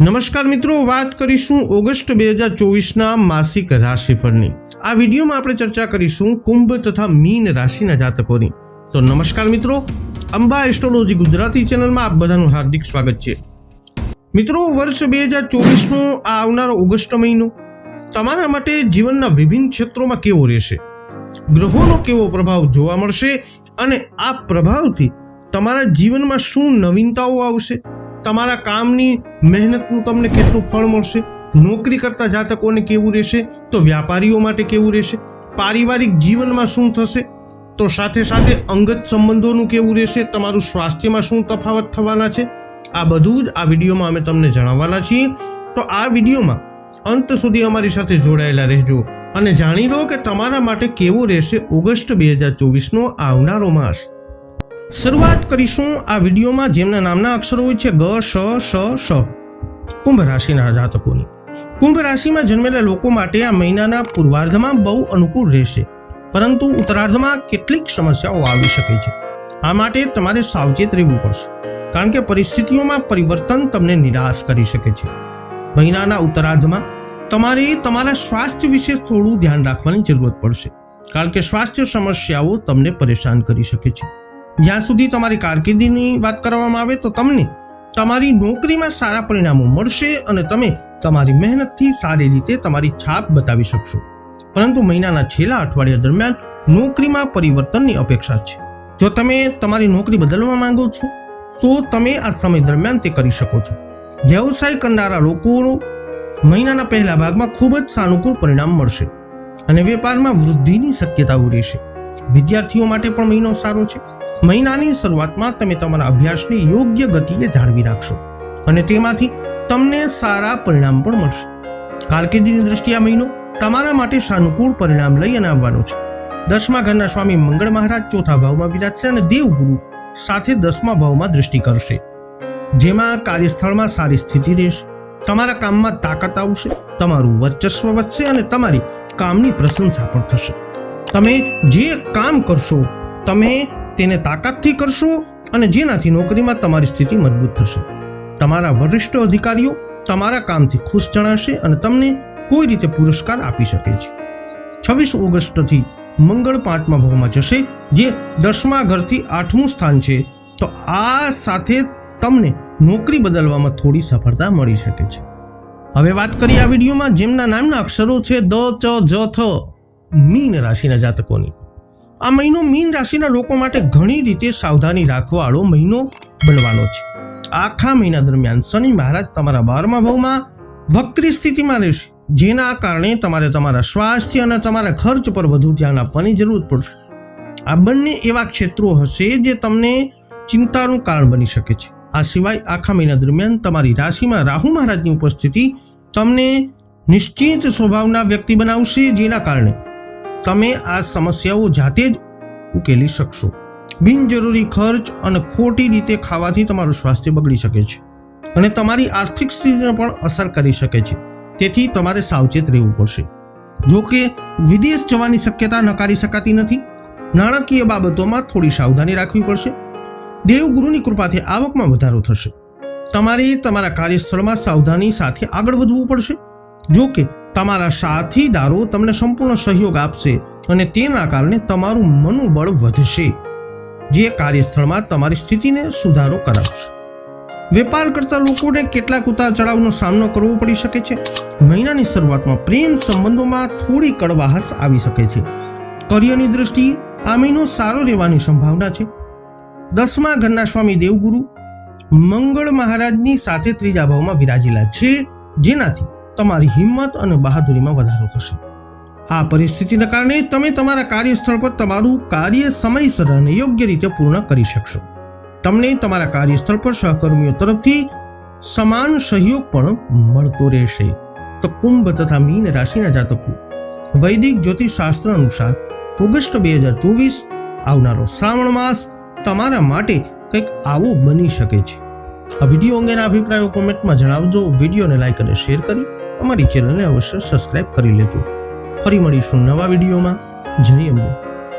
નમસ્કાર મિત્રો, વાત કરીશું ઓગસ્ટ બે હજાર ચોવીસના માસિક રાશિફળની. આ વિડીયોમાં આપણે ચર્ચા કરીશું કુંભ તથા મીન રાશિના જાતકોની. તો નમસ્કાર મિત્રો, અંબા એસ્ટ્રોલોજી ગુજરાતી ચેનલમાં આપ બધાનું હાર્દિક સ્વાગત છે. મિત્રો, વર્ષ બે હજાર ચોવીસનો આ આવનારો ઓગસ્ટ મહિનો તમારા માટે જીવનના વિભિન્ન ક્ષેત્રોમાં કેવો રહેશે? ગ્રહોનો કેવો પ્રભાવ જોવા મળશે? અને આ પ્રભાવથી તમારા જીવનમાં શું નવીનતાઓ આવશે? તમારા કામની મહેનતનું તમને કેટલું ફળ મળશે? નોકરી કરતા જાતકોને કેવું રહેશે? તો વ્યાપારીઓ માટે કેવું રહેશે? પારિવારિક જીવનમાં શું થશે? તો સાથે સાથે અંગત સંબંધોનું કેવું રહેશે? તમારું સ્વાસ્થ્યમાં શું તફાવત થવાના છે? આ બધું જ આ વિડીયોમાં અમે તમને જણાવવાના છીએ. તો આ વિડીયોમાં અંત સુધી અમારી સાથે જોડાયેલા રહેજો અને જાણી લો કે તમારા માટે કેવો રહેશે ઓગસ્ટ બે હજાર ચોવીસનો આવનારો માસ. શરૂઆત કરીશું આ વિડીયોમાં જેમના નામના અક્ષરો હોય છે ગ, શ શ શ. કુંભ રાશિના જાતકોની. કુંભ રાશિમાં જન્મેલા લોકો માટે આ મહિનાના પૂર્વાર્ધમાં બહુ અનુકૂળ રહેશે. પરંતુ ઉત્તરાર્ધમાં કેટલીક સમસ્યાઓ આવી શકે છે. આ માટે તમારે સાવચેત રહેવું પડશે. કારણ કે પરિસ્થિતિઓમાં પરિવર્તન તમને નિરાશ કરી શકે છે. મહિનાના ઉત્તરાર્ધમાં તમારે તમારા સ્વાસ્થ્ય વિશે થોડું ધ્યાન રાખવાની જરૂરત પડશે. કારણ કે સ્વાસ્થ્ય સમસ્યાઓ તમને પરેશાન કરી શકે છે. જ્યાં સુધી તમારી કારકિર્દીની વાત કરવામાં આવે તો તમને તમારી નોકરીમાં સારા પરિણામો મળશે અને તમે તમારી મહેનતથી સારી રીતે તમારી છાપ બતાવી શકશો. પરંતુ મહિનાના છેલ્લા અઠવાડિયા દરમિયાન નોકરીમાં પરિવર્તનની અપેક્ષા છે. જો તમે તમારી નોકરી બદલવા માંગો છો, તો તમે આ સમય દરમિયાન તે કરી શકો છો. વ્યવસાય કરનારા લોકો મહિનાના પહેલા ભાગમાં ખૂબ જ સાનુકૂળ પરિણામ મળશે અને વેપારમાં વૃદ્ધિની શક્યતાઓ રહેશે. વિદ્યાર્થીઓ માટે પણ મહિનો સારો છે. મહિનાની શરૂઆતમાં તમે તમારા અભ્યાસની યોગ્ય ગતિએ જાળવી રાખશો અને તેમાંથી તમને સારા પરિણામ પણ મળશે. કારકિર્દીની દ્રષ્ટિએ આ મહિનો તમારા માટે સાનુકૂળ પરિણામ લઈ અને આવવાનો છે. દસમા ઘરના સ્વામી મંગળ મહારાજ ચોથા ભાવમાં વિરાજશે અને દેવગુરુ સાથે દસમા ભાવમાં દૃષ્ટિ કરશે. જેમાં કાર્યસ્થળમાં સારી સ્થિતિ રહેશે. તમારા કામમાં તાકાત આવશે, તમારું વર્ચસ્વ વધશે અને તમારી કામની પ્રશંસા પણ થશે. તમે જે કામ કરશો, તમે તેને તાકાતથી કરશો અને જેનાથી નોકરીમાં તમારી સ્થિતિ મજબૂત થશે. તમારા વરિષ્ઠ અધિકારીઓ તમારા કામથી ખુશ જણાશે અને તમને કોઈ રીતે પુરસ્કાર આપી શકે છે. છવ્વીસ ઓગસ્ટથી મંગળ પાંચમા ભાવમાં જશે, જે દસમા ઘરથી આઠમું સ્થાન છે. તો આ સાથે તમને નોકરી બદલવામાં થોડી સફળતા મળી શકે છે. હવે વાત કરીએ આ વિડીયોમાં, જેમના નામના અક્ષરો છે દ, ચ, જ, થ, મીન રાશિના જાતકોની. આ મહિનો મીન રાશિના લોકો માટે ઘણી રીતે સાવધાની રાખવાળો મહિનો બનવાનો છે. આખા મહિના દરમિયાન શનિ મહારાજ તમારા બારમા ભાવમાં વક્રી સ્થિતિમાં રહેશે, જેના કારણે તમારે તમારા સ્વાસ્થ્ય અને તમારા ખર્ચ પર વધુ ધ્યાન આપવાની જરૂર પડશે. આ બંને એવા ક્ષેત્રો હશે જે તમને ચિંતાનું કારણ બની શકે છે. આ સિવાય આખા મહિના દરમિયાન તમારી રાશિમાં રાહુ મહારાજની ઉપસ્થિતિ તમને નિશ્ચિત સ્વભાવના વ્યક્તિ બનાવશે, જેના કારણે તમે આ સમસ્યાઓ જાતે જ ઉકેલી શકશો. બિનજરૂરી ખર્ચ અને ખોટી રીતે ખાવાથી તમારું સ્વાસ્થ્ય બગડી શકે છે અને તમારી આર્થિક સ્થિતિને પણ અસર કરી શકે છે. તેથી તમારે સાવચેત રહેવું પડશે. જો કે, વિદેશ જવાની શક્યતા નકારી શકાતી નથી. નાણાકીય બાબતોમાં થોડી સાવધાની રાખવી પડશે. દેવગુરુની કૃપાથી આવકમાં વધારો થશે. તમારે તમારા કાર્યસ્થળમાં સાવધાની સાથે આગળ વધવું પડશે. જો કે તમારા સાથીદારો તમને સંપૂર્ણ સહયોગ આપશે અને તેના કારણે તમારું મનોબળ વધશે. જે કાર્યસ્થળમાં તમારી સ્થિતિને સુધારો કરાવશે. વેપાર કરતા લોકોને કેટલાક ઉતાર ચઢાવનો સામનો કરવો પડી શકે છે. મહિનાની શરૂઆતમાં પ્રેમ સંબંધોમાં થોડી કડવાહટ આવી શકે છે. કરિયરની દ્રષ્ટિએ આ મહિનો સારો રહેવાની સંભાવના છે. દસમા ઘરના સ્વામી દેવગુરુ મંગળ મહારાજની સાથે ત્રીજા ભાવમાં વિરાજેલા છે. જેનાથી તમારી હિંમત અને બહાદુરીમાં વધારો થશે. આ પરિસ્થિતિના કારણે તમે તમારા કાર્યસ્થળ પર તમારું કાર્ય સમયસર અને યોગ્ય રીતે પૂર્ણ કરી શકશો. તમને તમારા કાર્યસ્થળ પર સહકર્મીઓ તરફથી સમાન સહયોગ પણ મળતો રહેશે. તો કુંભ તથા મીન રાશિના જાતકો, વૈદિક જ્યોતિષશાસ્ત્ર અનુસાર ઓગસ્ટ બે હજાર ચોવીસ આવનારો શ્રાવણ માસ તમારા માટે કંઈક આવો બની શકે છે. આ વીડિયો અંગેના અભિપ્રાયો કોમેન્ટમાં જણાવજો. વિડીયોને લાઈક અને શેર કરી અમારી ચેનલને અવશ્ય સબસ્ક્રાઇબ કરી લેજો. ફરી મળીશું નવા વિડીયોમાં. જય અંબે.